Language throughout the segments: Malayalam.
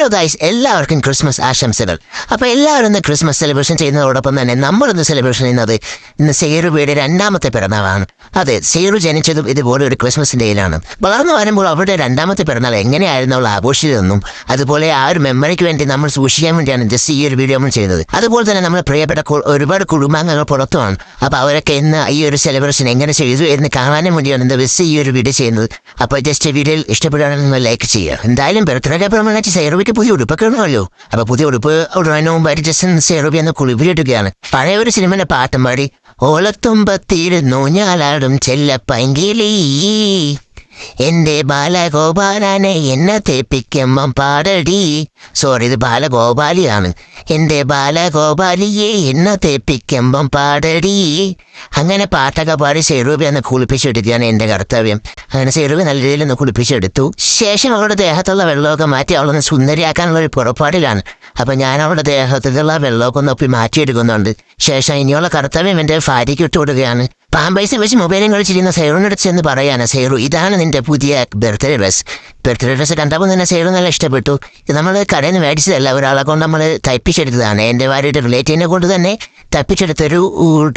ഹലോ ഗൈസ് എല്ലാവർക്കും ക്രിസ്മസ് ആശംസകൾ. അപ്പോൾ എല്ലാവരും ഇന്ന് ക്രിസ്മസ് സെലിബ്രേഷൻ ചെയ്യുന്നതോടൊപ്പം തന്നെ നമ്മളിന്ന് സെലിബ്രേഷൻ ചെയ്യുന്നത് ഇന്ന് സേറുബിയുടെ രണ്ടാമത്തെ പിറന്നാളാണ്. അതെ സേറു ജനിച്ചതും ഇതുപോലെ ഒരു ക്രിസ്മസ് ഡേയിലാണ്. വളർന്നു വരുമ്പോൾ അവരുടെ രണ്ടാമത്തെ പിറന്നാൾ എങ്ങനെയായിരുന്നു അവൾ ആഘോഷിച്ചതെന്നും അതുപോലെ ആ ഒരു മെമ്മറിക്ക് വേണ്ടി നമ്മൾ സൂക്ഷിക്കാൻ വേണ്ടിയാണ് ജസ്റ്റ് ഈ ഒരു വീഡിയോ നമ്മൾ ചെയ്യുന്നത്. അതുപോലെ തന്നെ നമ്മൾ പ്രിയപ്പെട്ട ഒരുപാട് കുടുംബാംഗങ്ങൾ പുറത്തുമാണ്. അപ്പോൾ അവരൊക്കെ ഇന്ന് ഈ ഒരു സെലിബ്രേഷൻ എങ്ങനെ ചെയ്തു എന്ന് കാണാനും വേണ്ടിയാണ് ഇന്ന് ബസ് ഈ ഒരു വീഡിയോ ചെയ്യുന്നത്. അപ്പോൾ ജസ്റ്റ് വീഡിയോയിൽ ഇഷ്ടപ്പെടുകയാണെങ്കിൽ ലൈക്ക് ചെയ്യുക. എന്തായാലും ബർത്ത്ഡേ പ്രമാണിച്ച് സൈറോബിക്ക് പുതിയ ഉടുപ്പൊക്കെ ഇടണമല്ലോ അപ്പൊ പുതിയ ഉടുപ്പ് ഉടനെ മുമ്പായിട്ട് ജസ്റ്റ് സൈറോബി എന്ന കുളിപ്പിലിട്ടുകയാണ് പഴയ ഒരു സിനിമയുടെ പാട്ടും പാടി ഓളത്തുമ്പത്തിരുന്നു ഞാലാടും ചെല്ലപ്പങ്കിലീ. എന്റെ ബാലഗോപാലനെ എന്നെ തേപ്പിക്കുമ്പം പാടടി. സോറി ഇത് ബാലഗോപാലിയാണ്. എന്റെ ബാലഗോപാലിയെ എന്നെ തേപ്പിക്കുമ്പം പാടടി. അങ്ങനെ പാട്ടൊക്കെ പാടി സേറൂബി എന്ന് കുളിപ്പിച്ചെടുക്കുകയാണ് എന്റെ കർത്തവ്യം. അങ്ങനെ സേറൂബി നല്ല രീതിയിൽ ഒന്ന് കുളിപ്പിച്ചെടുത്തു. ശേഷം അവളുടെ ദേഹത്തുള്ള വെള്ളമൊക്കെ മാറ്റി അവളൊന്ന് സുന്ദരിയാക്കാനുള്ള ഒരു പുറപ്പാടിലാണ്. അപ്പൊ ഞാൻ അവളുടെ ദേഹത്തിലുള്ള വെള്ളമൊക്കെ ഒന്ന് ഒപ്പി മാറ്റിയെടുക്കുന്നുണ്ട്. ശേഷം ഇനിയുള്ള കർത്തവ്യം എന്റെ ഭാര്യയ്ക്ക് ഇട്ടുകൊടുക്കുകയാണ് പാമ്പൈസിൽ വെച്ച് മൊബൈലും കളിച്ചിരുന്ന സൈറോനടുത്ത് എന്ന് പറയാണ് സൈറു ഇതാണ് നിന്റെ പുതിയ ബർത്ത്ഡേ ഡ്രസ്. ബർത്ത്ഡേ ഡ്രസ് കണ്ടപ്പോൾ തന്നെ സൈറു നല്ല ഇഷ്ടപ്പെട്ടു. നമ്മൾ കടയിൽ നിന്ന് മേടിച്ചതല്ല ഒരാളെ കൊണ്ട് നമ്മൾ തയ്പ്പിച്ചെടുത്തതാണ്. എന്റെ ഭാര്യയുടെ റിലേറ്റീവിനെ കൊണ്ട് തന്നെ തപ്പിച്ചെടുത്തൊരു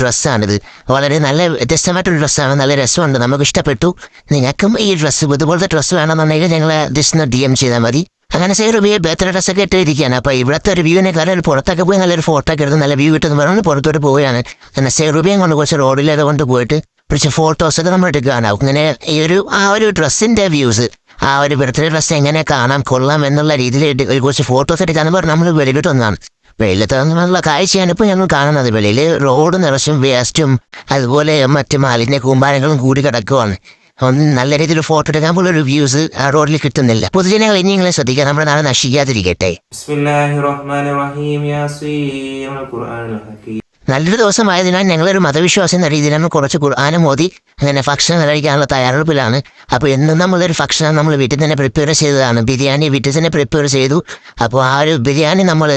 ഡ്രസ്സാണിത്. വളരെ നല്ല വ്യത്യസ്തമായിട്ടൊരു ഡ്രസ്സാണ് നല്ല രസമുണ്ട് നമുക്ക് ഇഷ്ടപ്പെട്ടു. നിങ്ങൾക്കും ഈ ഡ്രസ്സ് ഇതുപോലത്തെ ഡ്രസ്സ് വേണമെന്നുണ്ടെങ്കിൽ ഞങ്ങൾ ജസ്റ്റ് ഡി എം ചെയ്താൽ മതി. അങ്ങനെ സൈറു ബി ബർത്ത്ഡേ ഡ്രസ്സൊക്കെ ഇട്ടിരിക്കുകയാണ്. അപ്പോൾ ഇവിടുത്തെ ഒരു വ്യൂവിനെ ഒരു പുറത്തൊക്കെ പോയി നല്ലൊരു ഫോട്ടോ ഒക്കെ എടുത്ത് നല്ല വ്യൂ കിട്ടുന്ന പറഞ്ഞ് പുറത്തോട്ട് പോവുകയാണ്. അങ്ങനെ സൈറുബിയും കൊണ്ട് കുറച്ച് റോഡിലൊക്കെ കൊണ്ട് പോയിട്ട് കുറച്ച് ഫോട്ടോസൊക്കെ നമ്മൾ എടുക്കുകയാണ്. അങ്ങനെ ഈ ഒരു ആ ഒരു ഡ്രസ്സിന്റെ വ്യൂസ് ആ ഒരു ബർത്ത്ഡേ ഡ്രസ്സ് എങ്ങനെ കാണാം കൊള്ളാം എന്നുള്ള രീതിയിൽ കുറച്ച് ഫോട്ടോസ് എടുക്കാൻ പറഞ്ഞാൽ നമ്മൾ വെളിവിട്ട് ഒന്നാണ് വെളിയിലത്തെ നല്ല കാഴ്ചയാണ് ഇപ്പോൾ ഞങ്ങൾ കാണുന്നത്. വെളിയിൽ റോഡ് നിറച്ചും വേസ്റ്റും അതുപോലെ മറ്റ് മാലിന്യ കൂമ്പാരങ്ങളും കൂടി കിടക്കുവാണ്. ഒന്നും നല്ല രീതിയിൽ ഫോട്ടോ എടുക്കാൻ റിവ്യൂസ് ആ റോഡിൽ കിട്ടുന്നില്ല. പൊതുജനങ്ങൾ ഇനിയെങ്കിലും ശ്രദ്ധിക്കുക നമ്മുടെ നാളെ നശിക്കാതിരിക്കട്ടെ. നല്ലൊരു ദിവസമായതിനാൽ ഞങ്ങളൊരു മതവിശ്വാസം എന്ന രീതിയിൽ നമ്മൾ കുറച്ച് ഖുർആാനും മോദി അങ്ങനെ ഭക്ഷണം കഴിക്കാനുള്ള തയ്യാറെടുപ്പിലാണ്. അപ്പോൾ എന്നും നമ്മളൊരു ഭക്ഷണം നമ്മൾ വീട്ടിൽ തന്നെ പ്രിപ്പയർ ചെയ്തതാണ്. ബിരിയാണി വീട്ടിൽ തന്നെ പ്രിപ്പയർ ചെയ്തു. അപ്പോൾ ആ ഒരു ബിരിയാണി നമ്മൾ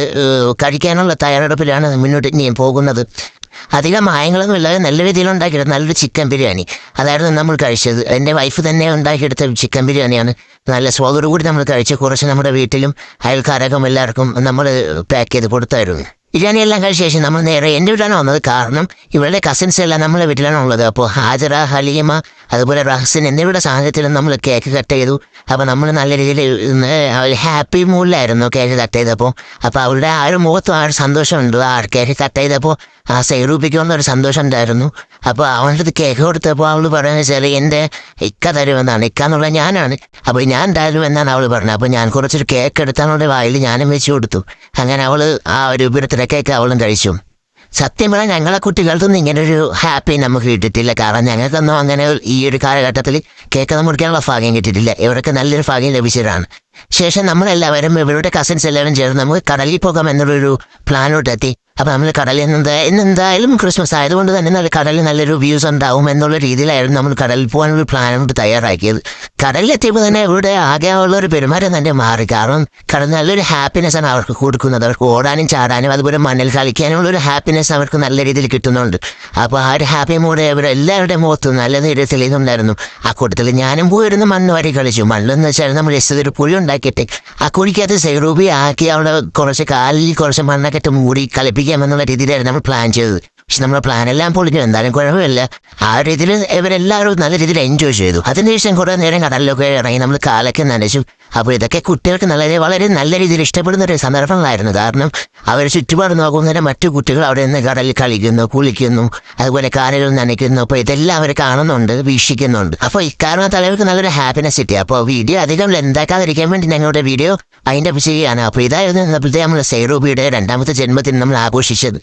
കഴിക്കാനുള്ള തയ്യാറെടുപ്പിലാണ് മുന്നോട്ട് ഇനിയും പോകുന്നത്. അധികം മായങ്ങളൊന്നും ഇല്ലാതെ നല്ല രീതിയിൽ നല്ലൊരു ചിക്കൻ ബിരിയാണി. അതായിരുന്നു നമ്മൾ കഴിച്ചത്. എന്റെ വൈഫ് തന്നെ ഉണ്ടാക്കിയെടുത്ത ചിക്കൻ ബിരിയാണിയാണ്. നല്ല സ്വാദോടു കൂടി നമ്മൾ കഴിച്ച് കുറച്ച് നമ്മുടെ വീട്ടിലും അയൽക്കാരകം എല്ലാവർക്കും നമ്മൾ പാക്ക് ചെയ്ത് കൊടുത്തായിരുന്നു. ബിരിയാണി എല്ലാം കഴിച്ച ശേഷം നമ്മൾ നേരെ എന്റെ വീട്ടിലാണ് വന്നത്. കാരണം ഇവരുടെ കസിൻസ് എല്ലാം നമ്മളെ വീട്ടിലാണ് ഉള്ളത്. അപ്പോൾ ഹാജറ ഹലീമ അതുപോലെ റഹസിൻ എന്നിവരുടെ സാഹചര്യത്തിലും നമ്മൾ കേക്ക് കട്ട് ചെയ്തു. അപ്പോൾ നമ്മൾ നല്ല രീതിയിൽ ഹാപ്പി മൂഡിലായിരുന്നു കേക്ക് കട്ട് ചെയ്തപ്പോൾ. അപ്പോൾ അവരുടെ ആ ഒരു മുഖത്തും ആ ഒരു സന്തോഷമുണ്ട്. ആ കേക്ക് കട്ട് ചെയ്തപ്പോൾ ആ സൈറൂപിക്കുന്ന ഒരു സന്തോഷം ഉണ്ടായിരുന്നു. അപ്പോൾ അവന്റെ അടുത്ത് കേക്ക് കൊടുത്തപ്പോൾ അവൾ പറയുന്നത് വെച്ചാൽ എന്റെ ഇക്ക തരുമെന്നാണ്. ഇക്ക എന്നുള്ള ഞാനാണ്. അപ്പോൾ ഞാൻ തരും എന്നാണ് അവൾ പറഞ്ഞത്. അപ്പോൾ ഞാൻ കുറച്ചൊരു കേക്ക് എടുത്താൽ വായിൽ ഞാനും വെച്ച് കൊടുത്തു. അങ്ങനെ അവൾ ആ ഒരു ഉപരത്തിലെ കേക്ക് അവളും കഴിച്ചു. സത്യം പറഞ്ഞാൽ ഞങ്ങളെ കുട്ടികൾക്കൊന്നും ഇങ്ങനെ ഒരു ഹാപ്പി നമുക്ക് കിട്ടിയിട്ടില്ല. കാരണം ഞങ്ങൾക്കൊന്നും അങ്ങനെ ഈ ഒരു കാലഘട്ടത്തിൽ കേക്ക് മുറിക്കാനുള്ള ഭാഗ്യം കിട്ടിയിട്ടില്ല. ഇവർക്ക് നല്ലൊരു ഭാഗ്യം ലഭിച്ചതാണ് ശേഷം നമ്മളെല്ലാവരും ഇവരുടെ കസിൻസ് എല്ലാവരും ചേർന്ന് നമുക്ക് കടലിൽ പോകാം എന്നുള്ളൊരു പ്ലാനോട്ട് എത്തി അപ്പൊ നമ്മൾ കടലിൽ നിന്ന് ഇന്ന് എന്തായാലും ക്രിസ്മസ് ആയതുകൊണ്ട് തന്നെ നല്ല കടലിൽ നല്ലൊരു വ്യൂസ് ഉണ്ടാവും എന്നുള്ള രീതിയിലായിരുന്നു നമ്മൾ കടലിൽ പോകാനൊരു പ്ലാനോട് തയ്യാറാക്കിയത്. കടലിലെത്തിയപ്പോൾ തന്നെ ഇവിടെ ആകെ ഉള്ള ഒരു പെരുമാറ്റം തന്നെ മാറി. കാരണം കടൽ നല്ലൊരു ഹാപ്പിനെസ് ആണ് അവർക്ക് കൊടുക്കുന്നത്. അവർക്ക് ഓടാനും ചാടാനും അതുപോലെ മണ്ണിൽ കളിക്കാനുമുള്ള ഒരു ഹാപ്പിനെസ് അവർക്ക് നല്ല രീതിയിൽ കിട്ടുന്നുണ്ട്. അപ്പോൾ ആ ഒരു ഹാപ്പി മൂഡ് ഇവരെ എല്ലാവരുടെയും മുഖത്ത് നല്ല നേരെ തെളിയുന്നുണ്ടായിരുന്നു. ആ കൂട്ടത്തിൽ ഞാനും പോയിരുന്നു മണ്ണ് വരെ കളിച്ചു. മണ്ണെന്ന് വെച്ചാൽ നമ്മൾ ജസ്റ്റ് ഒരു കുഴി ഉണ്ടാക്കിയിട്ട് ആ കുഴിക്കകത്ത് സെറൂബി ആക്കി അവിടെ കുറച്ച് കാലിൽ കുറച്ച് മണ്ണൊക്കെ മൂടി കളിപ്പിക്കാമെന്നുള്ള രീതിയിലായിരുന്നു നമ്മൾ പ്ലാൻ ചെയ്തത്. പക്ഷെ നമ്മുടെ പ്ലാൻ എല്ലാം പൊളിഞ്ഞു. എന്തായാലും കുഴപ്പമില്ല. ആ രീതിയിൽ ഇവരെല്ലാവരും നല്ല രീതിയിൽ എൻജോയ് ചെയ്തു. അതിനുശേഷം കുറേ നേരം കടലിലൊക്കെ ഇറങ്ങി നമ്മൾ കാലൊക്കെ നനച്ചു. അപ്പോൾ ഇതൊക്കെ കുട്ടികൾക്ക് വളരെ വളരെ നല്ല രീതിയിൽ ഇഷ്ടപ്പെടുന്ന ഒരു സന്ദർഭങ്ങളായിരുന്നു. കാരണം അവർ ചുറ്റുപാട് നോക്കുന്നതിന് മറ്റു കുട്ടികൾ അവിടെ നിന്ന് കടലിൽ കളിക്കുന്നു കുളിക്കുന്നു അതുപോലെ കാലുകൾ നനയ്ക്കുന്നു. അപ്പോൾ ഇതെല്ലാം അവർ കാണുന്നുണ്ട് വീക്ഷിക്കുന്നുണ്ട്. അപ്പോൾ ഇക്കാരണത്താൽ അവർക്ക് നല്ലൊരു ഹാപ്പിനെസ് കിട്ടി. അപ്പോൾ വീഡിയോ അധികം ലെന്താക്കാതിരിക്കാൻ വേണ്ടി ഞങ്ങളുടെ വീഡിയോ അതിന്റെ ചെയ്യാണ് അപ്പോൾ ഇതായിരുന്നു നമ്മുടെ സൈറൂബിയുടെ രണ്ടാമത്തെ ജന്മദിനം നമ്മൾ ആഘോഷിച്ചത്.